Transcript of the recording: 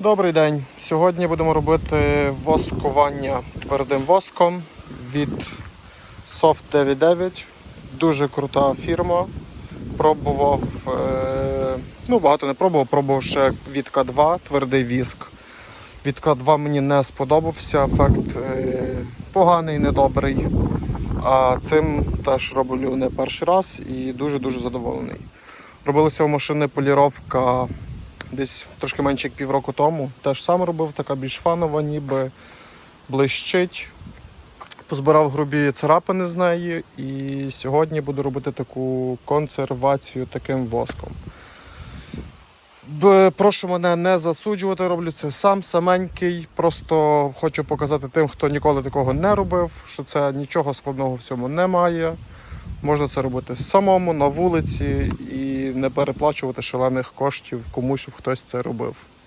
Добрий день. Сьогодні будемо робити воскування твердим воском від Soft 99. Дуже крута фірма. Пробував, е, ну багато не пробував, пробував ще від К2 твердий віск. Від К2 мені не сподобався, ефект е, поганий, недобрий. А цим теж роблю не перший раз і дуже-дуже задоволений. Робилася у машини поліровка десь трошки менше як півроку тому. Теж сам робив, така більш фанова, ніби блищить. Позбирав грубі царапини з неї і сьогодні буду робити таку консервацію таким воском. Прошу мене не засуджувати, роблю це сам саменький. Просто хочу показати тим, хто ніколи такого не робив, що це нічого складного в цьому немає. Можна це робити самому на вулиці і не переплачувати шалених коштів комусь, щоб хтось це робив.